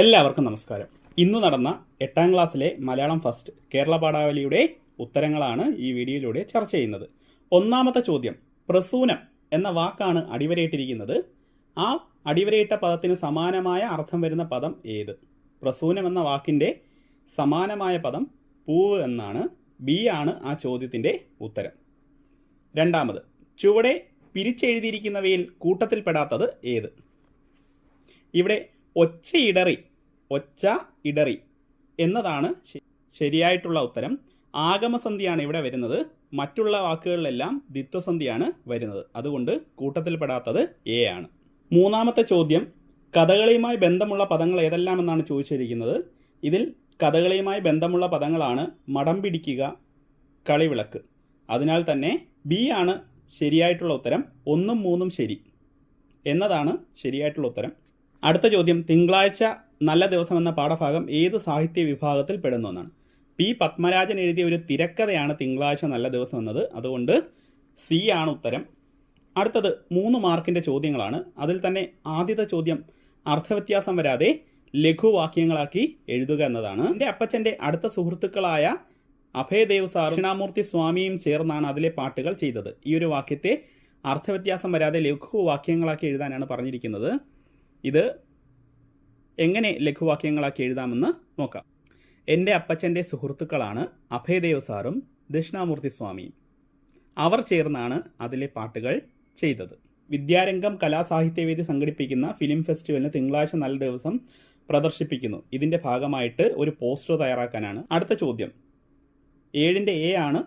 എല്ലാവർക്കും നമസ്കാരം. ഇന്ന് നടന്ന എട്ടാം ക്ലാസ്സിലെ മലയാളം ഫസ്റ്റ് കേരള പാഠാവലിയുടെ ഉത്തരങ്ങളാണ് ഈ വീഡിയോയിലൂടെ ചർച്ച ചെയ്യുന്നത്. ഒന്നാമത്തെ ചോദ്യം പ്രസൂനം എന്ന വാക്കാണ് അടിവരയിട്ടിരിക്കുന്നത്. ആ അടിവരയിട്ട പദത്തിന് സമാനമായ അർത്ഥം വരുന്ന പദം ഏത്? പ്രസൂനം എന്ന വാക്കിന്റെ സമാനമായ പദം പൂവ് എന്നാണ് ബി ആണ് ആ ചോദ്യത്തിന്റെ ഉത്തരം. രണ്ടാമത് ചുവടെ പിരിച്ചെഴുതിയിരിക്കുന്നവയിൽ കൂട്ടത്തിൽപ്പെടാത്തത് ഏത്? ഇവിടെ ഒച്ചയിടറി ഒച്ച ഇടറി എന്നതാണ് ശരിയായിട്ടുള്ള ഉത്തരം. ആഗമസന്ധിയാണ് ഇവിടെ വരുന്നത്. മറ്റുള്ള വാക്കുകളിലെല്ലാം ദ്വിത്വസന്ധിയാണ് വരുന്നത്. അതുകൊണ്ട് കൂട്ടത്തിൽപ്പെടാത്തത് എ ആണ്. മൂന്നാമത്തെ ചോദ്യം കഥകളിയുമായി ബന്ധമുള്ള പദങ്ങൾ ഏതെല്ലാം എന്നാണ് ചോദിച്ചിരിക്കുന്നത്? ഇതിൽ കഥകളിയുമായി ബന്ധമുള്ള പദങ്ങളാണ് മടം പിടിക്കുക കളിവിളക്ക്. അതിനാൽ തന്നെ ബി ആണ് ശരിയായിട്ടുള്ള ഉത്തരം ഒന്നും മൂന്നും ശരി എന്നതാണ് ശരിയായിട്ടുള്ള ഉത്തരം. അടുത്ത ചോദ്യം തിങ്കളാഴ്ച നല്ല ദിവസം എന്ന പാഠഭാഗം ഏത് സാഹിത്യ വിഭാഗത്തിൽ പെടുന്നു എന്നാണ്. പി പത്മരാജൻ എഴുതിയ ഒരു തിരക്കഥയാണ് തിങ്കളാഴ്ച നല്ല ദിവസം എന്നത് അതുകൊണ്ട് സി ആണ് ഉത്തരം. അടുത്തത് മൂന്ന് മാർക്കിന്റെ ചോദ്യങ്ങളാണ്. അതിൽ തന്നെ ആദ്യത്തെ ചോദ്യം അർത്ഥവ്യത്യാസം വരാതെ ലഘുവാക്യങ്ങളാക്കി എഴുതുക എന്നതാണ്. എന്റെ അപ്പച്ചന്റെ അടുത്ത സുഹൃത്തുക്കളായ അഭയദേവ് സാർ ദക്ഷിണാമൂർത്തി സ്വാമിയും ചേർന്നാണ് അതിലെ പാട്ടുകൾ ചെയ്തത്. ഈ ഒരു വാക്യത്തെ അർത്ഥവ്യത്യാസം വരാതെ ലഘുവാക്യങ്ങളാക്കി എഴുതാനാണ് പറഞ്ഞിരിക്കുന്നത്. ഇത് എങ്ങനെ ലഘുവാക്യങ്ങളാക്കി എഴുതാമെന്ന് നോക്കാം. എന്റെ അപ്പച്ചന്റെ സുഹൃത്തുക്കളാണ് അഭയദേവ് സാറും ദക്ഷിണാമൂർത്തി സ്വാമിയും. അവർ ചേർന്നാണ് അതിലെ പാട്ടുകൾ ചെയ്തത്. വിദ്യാരംഗം കലാസാഹിത്യവേദി സംഘടിപ്പിക്കുന്ന ഫിലിം ഫെസ്റ്റിവലിന് തിങ്കളാഴ്ച നല്ല ദിവസം പ്രദർശിപ്പിക്കുന്നു. ഇതിന്റെ ഭാഗമായിട്ട് ഒരു പോസ്റ്റർ തയ്യാറാക്കാനാണ്. അടുത്ത ചോദ്യം. ഏഴിന്റെ എ ആണ്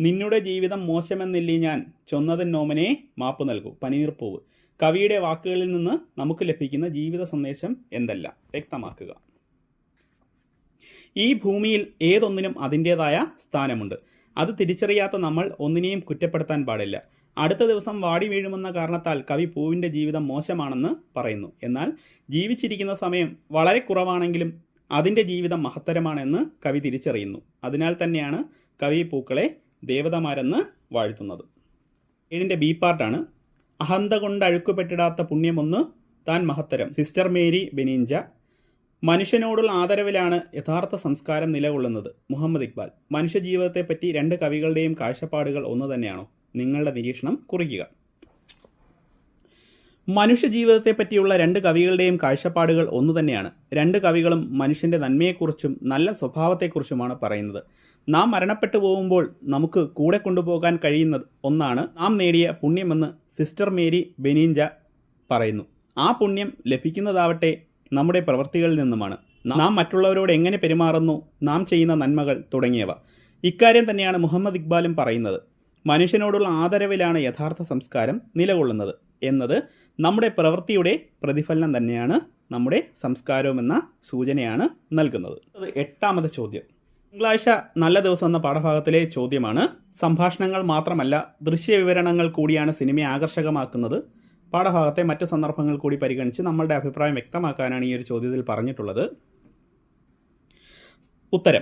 നിന്നുടെ ജീവിതം മോശമെന്നില്ലേ ഞാൻ? ചൊന്നതൻ നോമനെ മാപ്പ് നൽകൂ. പനീർപ്പൂവ് കവിയുടെ വാക്കുകളിൽ നിന്ന് നമുക്ക് ലഭിക്കുന്ന ജീവിത സന്ദേശം എന്തല്ല? വ്യക്തമാക്കുക. ഈ ഭൂമിയിൽ ഏതൊന്നിനും അതിന്റെതായ സ്ഥാനമുണ്ട്. അത് തിരിച്ചറിയാത്ത നമ്മൾ ഒന്നിനെയും കുറ്റപ്പെടുത്താൻ പാടില്ല. അടുത്ത ദിവസം വാടി വീഴുമെന്ന കാരണത്താൽ കവി പൂവിന്റെ ജീവിതം മോശമാണെന്ന് പറയുന്നു. എന്നാൽ ജീവിച്ചിരിക്കുന്ന സമയം വളരെ കുറവാണെങ്കിലും അതിന്റെ ജീവിതം മഹത്തരമാണെന്ന് കവി തിരിച്ചറിയുന്നു. അതിനാൽ തന്നെയാണ് കവി പൂക്കളെ ദേവതമാരെന്ന് വാഴ്ത്തുന്നത്. ഏഴിന്റെ ബി പാർട്ടാണ് അഹന്ത കൊണ്ട് അഴുക്കുപെട്ടിടാത്ത പുണ്യമൊന്ന് താൻ മഹത്തരം. സിസ്റ്റർ മേരി ബെനീഞ്ച മനുഷ്യനോടുള്ള ആദരവിലാണ് യഥാർത്ഥ സംസ്കാരം നിലകൊള്ളുന്നത്. മുഹമ്മദ് ഇക്ബാൽ. മനുഷ്യജീവിതത്തെപ്പറ്റി രണ്ട് കവികളുടെയും കാഴ്ചപ്പാടുകൾ ഒന്ന് തന്നെയാണോ? നിങ്ങളുടെ നിരീക്ഷണം കുറിക്കുക. മനുഷ്യജീവിതത്തെ പറ്റിയുള്ള രണ്ട് കവികളുടെയും കാഴ്ചപ്പാടുകൾ ഒന്നു തന്നെയാണ്. രണ്ട് കവികളും മനുഷ്യന്റെ നന്മയെക്കുറിച്ചും നല്ല സ്വഭാവത്തെക്കുറിച്ചുമാണ് പറയുന്നത്. നാം മരണപ്പെട്ടു പോകുമ്പോൾ നമുക്ക് കൂടെ കൊണ്ടുപോകാൻ കഴിയുന്നത് ഒന്നാണ് നാം നേടിയ പുണ്യമെന്ന് സിസ്റ്റർ മേരി ബെനീഞ്ച പറയുന്നു. ആ പുണ്യം ലഭിക്കുന്നതാവട്ടെ നമ്മുടെ പ്രവൃത്തികളിൽ നിന്നുമാണ്. നാം മറ്റുള്ളവരോട് എങ്ങനെ പെരുമാറുന്നു? നാം ചെയ്യുന്ന നന്മകൾ തുടങ്ങിയവ. ഇക്കാര്യം തന്നെയാണ് മുഹമ്മദ് ഇക്ബാലും പറയുന്നത്. മനുഷ്യനോടുള്ള ആദരവിലാണ് യഥാർത്ഥ സംസ്കാരം നിലകൊള്ളുന്നത് എന്നത് നമ്മുടെ പ്രവൃത്തിയുടെ പ്രതിഫലനം തന്നെയാണ് നമ്മുടെ സംസ്കാരവുമെന്ന സൂചനയാണ് നൽകുന്നത്. എട്ടാമത് ചോദ്യം. തിങ്കളാഴ്ച നല്ല ദിവസം എന്ന പാഠഭാഗത്തിലെ ചോദ്യമാണ്. സംഭാഷണങ്ങൾ മാത്രമല്ല ദൃശ്യവിവരണങ്ങൾ കൂടിയാണ് സിനിമയെ ആകർഷകമാക്കുന്നത്. പാഠഭാഗത്തെ മറ്റ് സന്ദർഭങ്ങൾ കൂടി പരിഗണിച്ച് നമ്മളുടെ അഭിപ്രായം വ്യക്തമാക്കാനാണ് ഈ ഒരു ചോദ്യത്തിൽ പറഞ്ഞിട്ടുള്ളത്. ഉത്തരം.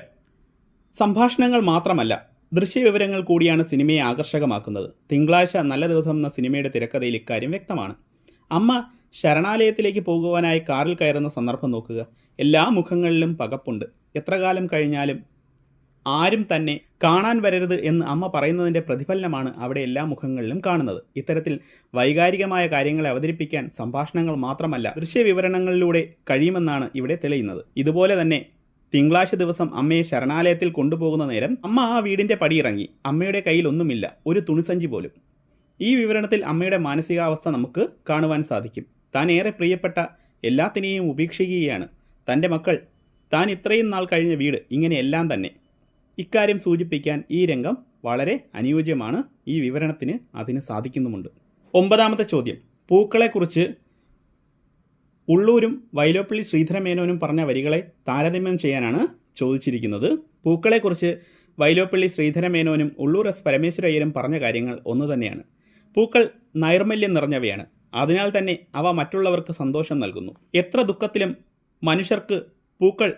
സംഭാഷണങ്ങൾ മാത്രമല്ല ദൃശ്യവിവരങ്ങൾ കൂടിയാണ് സിനിമയെ ആകർഷകമാക്കുന്നത്. തിങ്കളാഴ്ച നല്ല ദിവസം എന്ന സിനിമയുടെ തിരക്കഥയിൽ ഇക്കാര്യം വ്യക്തമാണ്. അമ്മ ശരണാലയത്തിലേക്ക് പോകുവാനായി കാറിൽ കയറുന്ന സന്ദർഭം നോക്കുക. എല്ലാ മുഖങ്ങളിലും പകപ്പുണ്ട്. എത്ര കാലം കഴിഞ്ഞാലും ആരും തന്നെ കാണാൻ വരരുത് എന്ന് അമ്മ പറയുന്നതിന്റെ പ്രതിഫലനമാണ് അവിടെ എല്ലാ മുഖങ്ങളിലും കാണുന്നത്. ഇത്തരത്തിൽ വൈകാരികമായ കാര്യങ്ങളെ അവതരിപ്പിക്കാൻ സംഭാഷണങ്ങൾ മാത്രമല്ല ദൃശ്യവിവരണങ്ങളിലൂടെ കഴിയുമെന്നാണ് ഇവിടെ തെളിയുന്നത്. ഇതുപോലെ തന്നെ തിങ്കളാഴ്ച ദിവസം അമ്മയെ ശരണാലയത്തിൽ കൊണ്ടുപോകുന്ന നേരം അമ്മ ആ വീടിന്റെ പടിയിറങ്ങി അമ്മയുടെ കയ്യിൽ ഒന്നുമില്ല ഒരു തുണിസഞ്ചി പോലും. ഈ വിവരണത്തിൽ അമ്മയുടെ മാനസികാവസ്ഥ നമുക്ക് കാണുവാൻ സാധിക്കും. താൻ ഏറെ പ്രിയപ്പെട്ട എല്ലാത്തിനെയും ഉപേക്ഷിക്കുകയാണ്. തന്റെ മക്കൾ താൻ ഇത്രയും നാൾ കഴിഞ്ഞ വീട് ഇങ്ങനെയെല്ലാം തന്നെ. ഇക്കാര്യം സൂചിപ്പിക്കാൻ ഈ രംഗം വളരെ അനുയോജ്യമാണ്. ഈ വിവരണത്തിന് അതിന് സാധിക്കുന്നുമുണ്ട്. ഒമ്പതാമത്തെ ചോദ്യം. പൂക്കളെക്കുറിച്ച് ഉള്ളൂരും വൈലോപ്പള്ളി ശ്രീധരമേനോനും പറഞ്ഞ വരികളെ താരതമ്യം ചെയ്യാനാണ് ചോദിച്ചിരിക്കുന്നത്. പൂക്കളെക്കുറിച്ച് വൈലോപ്പള്ളി ശ്രീധരമേനോനും ഉള്ളൂർ എസ് പരമേശ്വരയ്യരും പറഞ്ഞ കാര്യങ്ങൾ ഒന്നു തന്നെയാണ്. പൂക്കൾ നൈർമല്യം നിറഞ്ഞവയാണ്. അതിനാൽ തന്നെ അവ മറ്റുള്ളവർക്ക് സന്തോഷം നൽകുന്നു. എത്ര ദുഃഖത്തിലും മനുഷ്യർക്ക് പൂക്കൾ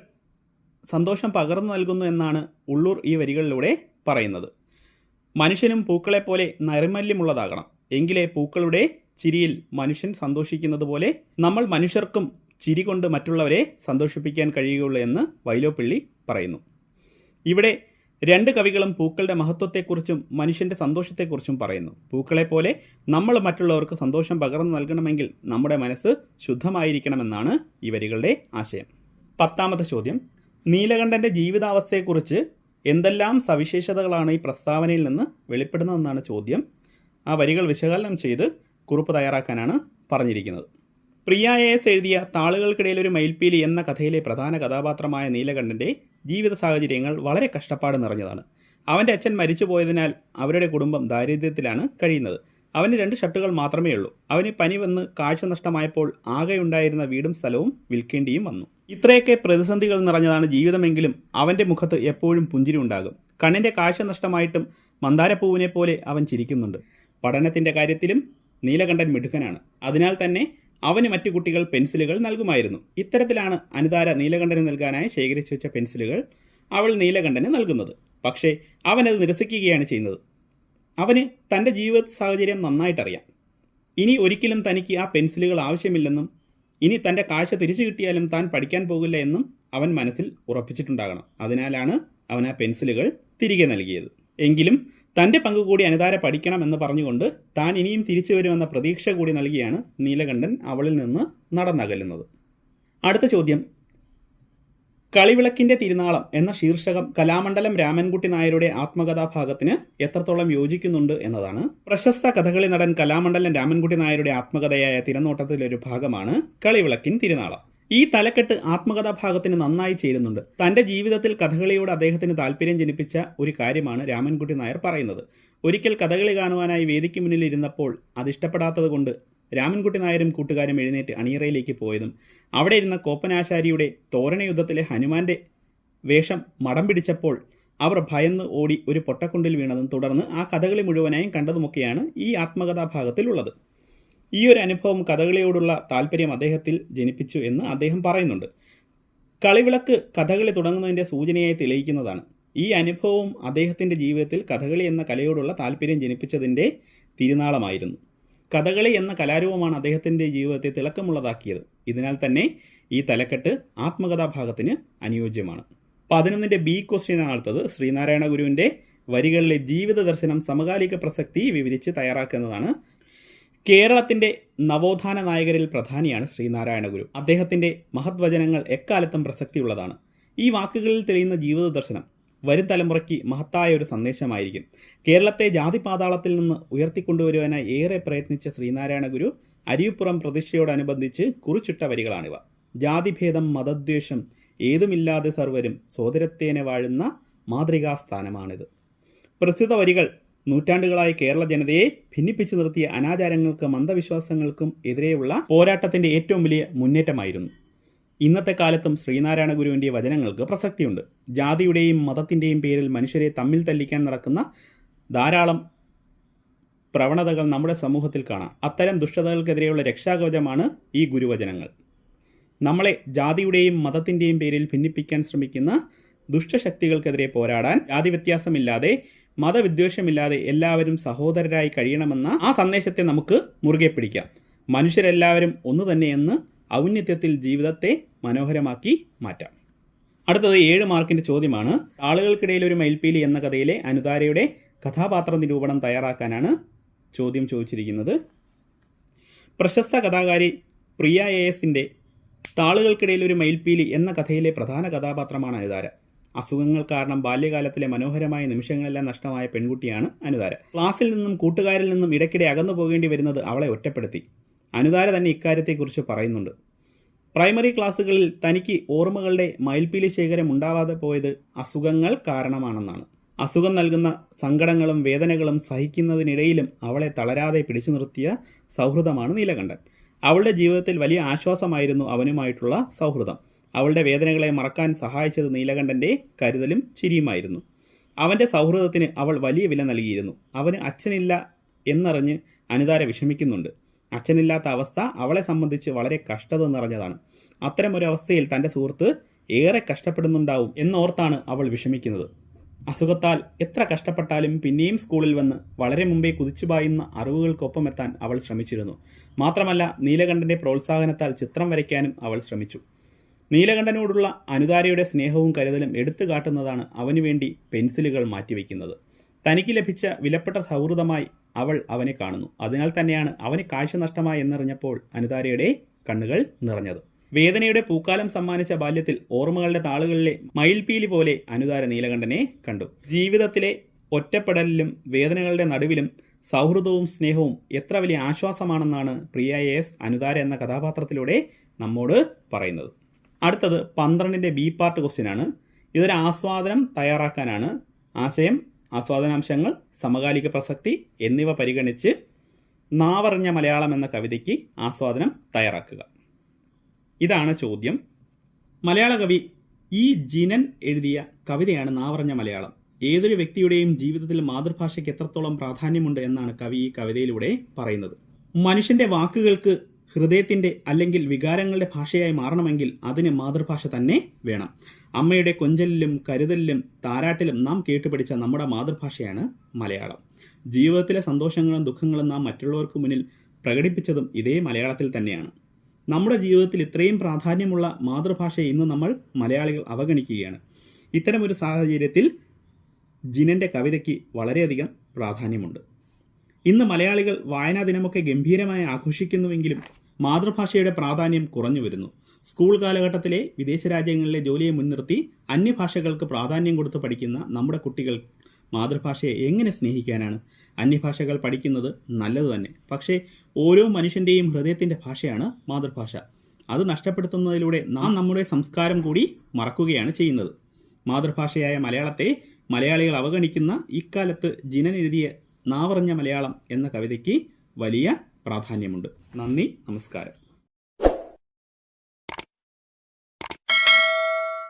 സന്തോഷം പകർന്നു നൽകുന്നു എന്നാണ് ഉള്ളൂർ ഈ വരികളിലൂടെ പറയുന്നത്. മനുഷ്യനും പൂക്കളെപ്പോലെ നൈർമല്യമുള്ളതാകണം എങ്കിലേ പൂക്കളുടെ ചിരിയിൽ മനുഷ്യൻ സന്തോഷിക്കുന്നത് പോലെ നമ്മൾ മനുഷ്യർക്കും ചിരി കൊണ്ട് മറ്റുള്ളവരെ സന്തോഷിപ്പിക്കാൻ കഴിയുകയുള്ളൂ എന്ന് വൈലോപ്പിള്ളി പറയുന്നു. ഇവിടെ രണ്ട് കവികളും പൂക്കളുടെ മഹത്വത്തെക്കുറിച്ചും മനുഷ്യന്റെ സന്തോഷത്തെക്കുറിച്ചും പറയുന്നു. പൂക്കളെ പോലെ നമ്മൾ മറ്റുള്ളവർക്ക് സന്തോഷം പകർന്നു നൽകണമെങ്കിൽ നമ്മുടെ മനസ്സ് ശുദ്ധമായിരിക്കണമെന്നാണ് ഈ വരികളുടെ ആശയം. പത്താമത്തെ ചോദ്യം. നീലകണ്ഠന്റെ ജീവിതാവസ്ഥയെക്കുറിച്ച് എന്തെല്ലാം സവിശേഷതകളാണ് ഈ പ്രസ്താവനയിൽ നിന്ന് വെളിപ്പെടുന്നതെന്നാണ് ചോദ്യം. ആ വരികൾ വിശകലനം ചെയ്ത് കുറിപ്പ് തയ്യാറാക്കാനാണ് പറഞ്ഞിരിക്കുന്നത്. പ്രിയ എസ് എഴുതിയ താളുകൾക്കിടയിൽ ഒരു മയിൽപ്പീലി എന്ന കഥയിലെ പ്രധാന കഥാപാത്രമായ നീലകണ്ഠന്റെ ജീവിത സാഹചര്യങ്ങൾ വളരെ കഷ്ടപ്പാട് നിറഞ്ഞതാണ്. അവന്റെ അച്ഛൻ മരിച്ചു പോയതിനാൽ അവരുടെ കുടുംബം ദാരിദ്ര്യത്തിലാണ് കഴിയുന്നത്. അവന് രണ്ട് ഷർട്ടുകൾ മാത്രമേ ഉള്ളൂ അവന് പനി വന്ന് കാഴ്ച നഷ്ടമായപ്പോൾ ആകെയുണ്ടായിരുന്ന വീടും സ്ഥലവും വിൽക്കേണ്ടിയും വന്നു. ഇത്രയൊക്കെ പ്രതിസന്ധികൾ നിറഞ്ഞതാണ് ജീവിതമെങ്കിലും അവന്റെ മുഖത്ത് എപ്പോഴും പുഞ്ചിരി ഉണ്ടാകും കണ്ണിന്റെ കാഴ്ച നഷ്ടമായിട്ടും മന്ദാരപ്പൂവിനെ പോലെ അവൻ ചിരിക്കുന്നുണ്ട്. പഠനത്തിന്റെ കാര്യത്തിലും നീലകണ്ഠൻ മിടുക്കനാണ്. അതിനാൽ തന്നെ അവന് മറ്റു കുട്ടികൾ പെൻസിലുകൾ നൽകുമായിരുന്നു. ഇത്തരത്തിലാണ് അനിതാര നീലകണ്ഠന് നൽകാനായി ശേഖരിച്ചു വെച്ച പെൻസിലുകൾ അവൾ നീലകണ്ഠന് നൽകുന്നത്. പക്ഷേ അവനത് നിരസിക്കുകയാണ് ചെയ്യുന്നത്. അവന് തന്റെ ജീവിത സാഹചര്യം നന്നായിട്ടറിയാം. ഇനി ഒരിക്കലും തനിക്ക് ആ പെൻസിലുകൾ ആവശ്യമില്ലെന്നും ഇനി തന്റെ കാഴ്ച തിരിച്ചു കിട്ടിയാലും താൻ പഠിക്കാൻ പോകില്ല എന്നും അവൻ മനസ്സിൽ ഉറപ്പിച്ചിട്ടുണ്ടാകണം. അതിനാലാണ് അവൻ ആ പെൻസിലുകൾ തിരികെ നൽകിയത്. എങ്കിലും തന്റെ പങ്ക് കൂടി അനുതാര പഠിക്കണം എന്ന് പറഞ്ഞുകൊണ്ട് താൻ ഇനിയും തിരിച്ചു വരുമെന്ന പ്രതീക്ഷ കൂടി നൽകിയാണ് നീലകണ്ഠൻ അവളിൽ നിന്ന് നടന്നകലുന്നത്. അടുത്ത ചോദ്യം കളിവിളക്കിന്റെ തിരുനാളം എന്ന ശീർഷകം കലാമണ്ഡലം രാമൻകുട്ടി നായരുടെ ആത്മകഥാഭാഗത്തിന് എത്രത്തോളം യോജിക്കുന്നുണ്ട് എന്നതാണ് പ്രശസ്ത കഥകളി നടൻ കലാമണ്ഡലം രാമൻകുട്ടി നായരുടെ ആത്മകഥയായ തിരനോട്ടത്തിലെ ഒരു ഭാഗമാണ് കളിവിളക്കിൻ തിരുനാളം. ഈ തലക്കെട്ട് ആത്മകഥാഭാഗത്തിന് നന്നായി ചേരുന്നുണ്ട്. തന്റെ ജീവിതത്തിൽ കഥകളിയോട് അദ്ദേഹത്തിന് താല്പര്യം ജനിപ്പിച്ച ഒരു കാര്യമാണ് രാമൻകുട്ടി നായർ പറയുന്നത്. ഒരിക്കൽ കഥകളി കാണുവാനായി വേദിക്ക് മുന്നിൽ ഇരുന്നപ്പോൾ അതിഷ്ടപ്പെടാത്തത് കൊണ്ട് രാമൻകുട്ടി നായരും കൂട്ടുകാരും എഴുന്നേറ്റ് അണിയറയിലേക്ക് പോയതും അവിടെ ഇരുന്ന കോപ്പനാശാരിയുടെ തോരണ യുദ്ധത്തിലെ ഹനുമാന്റെ വേഷം മടം പിടിച്ചപ്പോൾ അവർ ഭയന്ന് ഓടി ഒരു പൊട്ടക്കുണ്ടിൽ വീണതും തുടർന്ന് ആ കഥകളി മുഴുവനായും കണ്ടതുമൊക്കെയാണ് ഈ ആത്മകഥാഭാഗത്തിലുള്ളത്. ഈ ഒരു അനുഭവം കഥകളിയോടുള്ള താല്പര്യം അദ്ദേഹത്തിൽ ജനിപ്പിച്ചു എന്ന് അദ്ദേഹം പറയുന്നുണ്ട്. കളിവിളക്ക് കഥകളി തുടങ്ങുന്നതിന്റെ സൂചനയായി തെളിയിക്കുന്നതാണ്. ഈ അനുഭവവും അദ്ദേഹത്തിന്റെ ജീവിതത്തിൽ കഥകളി എന്ന കലയോടുള്ള താല്പര്യം ജനിപ്പിച്ചതിന്റെ തിരുനാളമായിരുന്നു. കഥകളി എന്ന കലാരൂപമാണ് അദ്ദേഹത്തിന്റെ ജീവിതത്തെ തിളക്കമുള്ളതാക്കിയത്. ഇതിനാൽ തന്നെ ഈ തലക്കെട്ട് ആത്മകഥാഭാഗത്തിന് അനുയോജ്യമാണ്. പതിനൊന്നിന്റെ ബി ക്വസ്റ്റ്യനാണ് അടുത്തത്. ശ്രീനാരായണ ഗുരുവിന്റെ വരികളിലെ ജീവിത ദർശനം സമകാലിക പ്രസക്തി വിവരിച്ച് തയ്യാറാക്കുന്നതാണ്. കേരളത്തിന്റെ നവോത്ഥാന നായകരിൽ പ്രധാനിയാണ് ശ്രീനാരായണ ഗുരു. അദ്ദേഹത്തിന്റെ മഹത്വചനങ്ങൾ എക്കാലത്തും പ്രസക്തിയുള്ളതാണ്. ഈ വാക്കുകളിൽ തെളിയുന്ന ജീവിത ദർശനം വരും തലമുറയ്ക്ക് മഹത്തായ ഒരു സന്ദേശമായിരിക്കും. കേരളത്തെ ജാതിപാതാളത്തിൽ നിന്ന് ഉയർത്തിക്കൊണ്ടുവരുവാനായി ഏറെ പ്രയത്നിച്ച ശ്രീനാരായണ ഗുരു അരിയുപ്പുറം പ്രതിഷ്ഠയോടനുബന്ധിച്ച് കുറിച്ചിട്ട വരികളാണിവ. ജാതിഭേദം മതദ്വേഷം ഏതുമില്ലാതെ സർവരും സോദരത്തേനെ വാഴുന്ന മാതൃകാസ്ഥാനമാണിത്. പ്രസ്തുത വരികൾ നൂറ്റാണ്ടുകളായി കേരള ജനതയെ ഭിന്നിപ്പിച്ചു നിർത്തിയ അനാചാരങ്ങൾക്കും അന്ധവിശ്വാസങ്ങൾക്കും എതിരെയുള്ള പോരാട്ടത്തിന്റെ ഏറ്റവും വലിയ മുന്നേറ്റമായിരുന്നു. ഇന്നത്തെ കാലത്തും ശ്രീനാരായണ ഗുരുവിന്റെ വചനങ്ങൾക്ക് പ്രസക്തിയുണ്ട്. ജാതിയുടെയും മതത്തിന്റെയും പേരിൽ മനുഷ്യരെ തമ്മിൽ തല്ലിക്കാൻ നടക്കുന്ന ധാരാളം പ്രവണതകൾ നമ്മുടെ സമൂഹത്തിൽ കാണാം. അത്തരം ദുഷ്ടതകൾക്കെതിരെയുള്ള രക്ഷാകവചമാണ് ഈ ഗുരുവചനങ്ങൾ. നമ്മളെ ജാതിയുടെയും മതത്തിന്റെയും പേരിൽ ഭിന്നിപ്പിക്കാൻ ശ്രമിക്കുന്ന ദുഷ്ടശക്തികൾക്കെതിരെ പോരാടാൻ ജാതി വ്യത്യാസമില്ലാതെ മതവിദ്വേഷമില്ലാതെ എല്ലാവരും സഹോദരരായി കഴിയണമെന്ന ആ സന്ദേശത്തെ നമുക്ക് മുറുകെ പിടിക്കാം. മനുഷ്യരെല്ലാവരും ഒന്നു തന്നെയെന്ന് ഔന്നത്യത്തിൽ ജീവിതത്തെ മനോഹരമാക്കി മാറ്റാം. അടുത്തത് ഏഴ് മാർക്കിന്റെ ചോദ്യമാണ്. ആളുകൾക്കിടയിൽ ഒരു മയിൽപ്പീലി എന്ന കഥയിലെ അനുതാരയുടെ കഥാപാത്ര നിരൂപണം തയ്യാറാക്കാനാണ് ചോദ്യം ചോദിച്ചിരിക്കുന്നത്. പ്രശസ്ത കഥാകാരി പ്രിയ എ എസിന്റെ താളുകൾക്കിടയിൽ ഒരു മയിൽപ്പീലി എന്ന കഥയിലെ പ്രധാന കഥാപാത്രമാണ് അനുതാര. അസുഖങ്ങൾ കാരണം ബാല്യകാലത്തിലെ മനോഹരമായ നിമിഷങ്ങളെല്ലാം നഷ്ടമായ പെൺകുട്ടിയാണ് അനുതാര. ക്ലാസ്സിൽ നിന്നും കൂട്ടുകാരിൽ നിന്നും ഇടയ്ക്കിടെ അകന്നു പോകേണ്ടി വരുന്നത് അവളെ ഒറ്റപ്പെടുത്തി. അനുതാര തന്നെ ഇക്കാര്യത്തെക്കുറിച്ച് പറയുന്നുണ്ട്. പ്രൈമറി ക്ലാസ്സുകളിൽ തനിക്ക് ഓർമ്മകളുടെ മയിൽപ്പീലി ശേഖരം ഉണ്ടാവാതെ പോയത് അസുഖങ്ങൾ കാരണമാണെന്നാണ്. അസുഖം നൽകുന്ന സങ്കടങ്ങളും വേദനകളും സഹിക്കുന്നതിനിടയിലും അവളെ തളരാതെ പിടിച്ചു നിർത്തിയ സൗഹൃദമാണ് നീലകണ്ഠൻ. അവളുടെ ജീവിതത്തിൽ വലിയ ആശ്വാസമായിരുന്നു അവനുമായിട്ടുള്ള സൗഹൃദം. അവളുടെ വേദനകളെ മറക്കാൻ സഹായിച്ചത് നീലകണ്ഠന്റെ കരുതലും ചിരിയുമായിരുന്നു. അവന്റെ സൗഹൃദത്തിന് അവൾ വലിയ വില നൽകിയിരുന്നു. അവന് അച്ഛനില്ല എന്നറിഞ്ഞ് അനിതാര വിഷമിക്കുന്നുണ്ട്. അച്ഛനില്ലാത്ത അവസ്ഥ അവളെ സംബന്ധിച്ച് വളരെ കഷ്ടത നിറഞ്ഞതാണ്. അത്തരമൊരു അവസ്ഥയിൽ തന്റെ സുഹൃത്ത് ഏറെ കഷ്ടപ്പെടുന്നുണ്ടാവും എന്നോർത്താണ് അവൾ വിഷമിക്കുന്നത്. അസുഖത്താൽ എത്ര കഷ്ടപ്പെട്ടാലും പിന്നെയും സ്കൂളിൽ വന്ന് വളരെ മുമ്പേ കുതിച്ചുപായുന്ന അറിവുകൾക്കൊപ്പം എത്താൻ അവൾ ശ്രമിച്ചിരുന്നു. മാത്രമല്ല നീലകണ്ഠന്റെ പ്രോത്സാഹനത്താൽ ചിത്രം വരയ്ക്കാനും അവൾ ശ്രമിച്ചു. നീലകണ്ഠനോടുള്ള അനുതാരയുടെ സ്നേഹവും കരുതലും എടുത്തു കാട്ടുന്നതാണ് അവനു വേണ്ടി പെൻസിലുകൾ മാറ്റിവെക്കുന്നത്. തനിക്ക് ലഭിച്ച വിലപ്പെട്ട സൗഹൃദമായി അവൾ അവനെ കാണുന്നു. അതിനാൽ തന്നെയാണ് അവന് കാഴ്ച നഷ്ടമായി എന്നറിഞ്ഞപ്പോൾ അനുതാരയുടെ കണ്ണുകൾ നിറഞ്ഞത്. വേദനയുടെ പൂക്കാലം സമ്മാനിച്ച ബാല്യത്തിൽ ഓർമ്മകളുടെ താളുകളിലെ മയിൽപീലി പോലെ അനുതാര നീലകണ്ഠനെ കണ്ടു. ജീവിതത്തിലെ ഒറ്റപ്പെടലിലും വേദനകളുടെ നടുവിലും സൗഹൃദവും സ്നേഹവും എത്ര വലിയ ആശ്വാസമാണെന്നാണ് പ്രിയ എസ് അനുതാര എന്ന കഥാപാത്രത്തിലൂടെ നമ്മോട് പറയുന്നത്. അടുത്തത് പന്ത്രണ്ടിന്റെ ബി പാർട്ട് ക്വസ്റ്റ്യൻ ആണ്. ഇതൊരു ആസ്വാദനം തയ്യാറാക്കാനാണ് ആശയം. ആസ്വാദനാംശങ്ങൾ സമകാലിക പ്രസക്തി എന്നിവ പരിഗണിച്ച് നാവറിഞ്ഞ മലയാളം എന്ന കവിതയ്ക്ക് ആസ്വാദനം തയ്യാറാക്കുക. ഇതാണ് ചോദ്യം. മലയാള കവി ഈ ജിനൻ എഴുതിയ കവിതയാണ് നാവറിഞ്ഞ മലയാളം. ഏതൊരു വ്യക്തിയുടെയും ജീവിതത്തിൽ മാതൃഭാഷയ്ക്ക് എത്രത്തോളം പ്രാധാന്യമുണ്ട് എന്നാണ് കവി ഈ കവിതയിലൂടെ പറയുന്നത്. മനുഷ്യന്റെ വാക്കുകൾക്ക് ഹൃദയത്തിന്റെ അല്ലെങ്കിൽ വികാരങ്ങളുടെ ഭാഷയായി മാറണമെങ്കിൽ അതിന് മാതൃഭാഷ തന്നെ വേണം. അമ്മയുടെ കൊഞ്ചലിലും കരുതലിലും താരാട്ടിലും നാം കേട്ടുപഠിച്ച നമ്മുടെ മാതൃഭാഷയാണ് മലയാളം. ജീവിതത്തിലെ സന്തോഷങ്ങളും ദുഃഖങ്ങളും നാം മറ്റുള്ളവർക്ക് മുന്നിൽ പ്രകടിപ്പിച്ചതും ഇതേ മലയാളത്തിൽ തന്നെയാണ്. നമ്മുടെ ജീവിതത്തിൽ ഇത്രയും പ്രാധാന്യമുള്ള മാതൃഭാഷയെ ഇന്ന് നമ്മൾ മലയാളികൾ അവഗണിക്കുകയാണ്. ഇത്തരമൊരു സാഹചര്യത്തിൽ ജിനന്റെ കവിതയ്ക്ക് വളരെയധികം പ്രാധാന്യമുണ്ട്. ഇന്ന് മലയാളികൾ വായനാ ദിനമൊക്കെ ഗംഭീരമായി ആഘോഷിക്കുന്നുവെങ്കിലും മാതൃഭാഷയുടെ പ്രാധാന്യം കുറഞ്ഞു വരുന്നു. സ്കൂൾ കാലഘട്ടത്തിലെ വിദേശ രാജ്യങ്ങളിലെ ജോലിയെ മുൻനിർത്തി അന്യഭാഷകൾക്ക് പ്രാധാന്യം കൊടുത്ത് പഠിക്കുന്ന നമ്മുടെ കുട്ടികൾ മാതൃഭാഷയെ എങ്ങനെ സ്നേഹിക്കാനാണ്? അന്യഭാഷകൾ പഠിക്കുന്നത് നല്ലത് തന്നെ. പക്ഷേ ഓരോ മനുഷ്യന്റെയും ഹൃദയത്തിന്റെ ഭാഷയാണ് മാതൃഭാഷ. അത് നഷ്ടപ്പെടുത്തുന്നതിലൂടെ നാം നമ്മുടെ സംസ്കാരം കൂടി മറക്കുകയാണ് ചെയ്യുന്നത്. മാതൃഭാഷയായ മലയാളത്തെ മലയാളികൾ അവഗണിക്കുന്ന ഇക്കാലത്ത് ജിനൻ എഴുതിയ നാവറിഞ്ഞ മലയാളം എന്ന കവിതയ്ക്ക് വലിയ പ്രാധാന്യമുണ്ട്. നന്ദി നമസ്കാരം.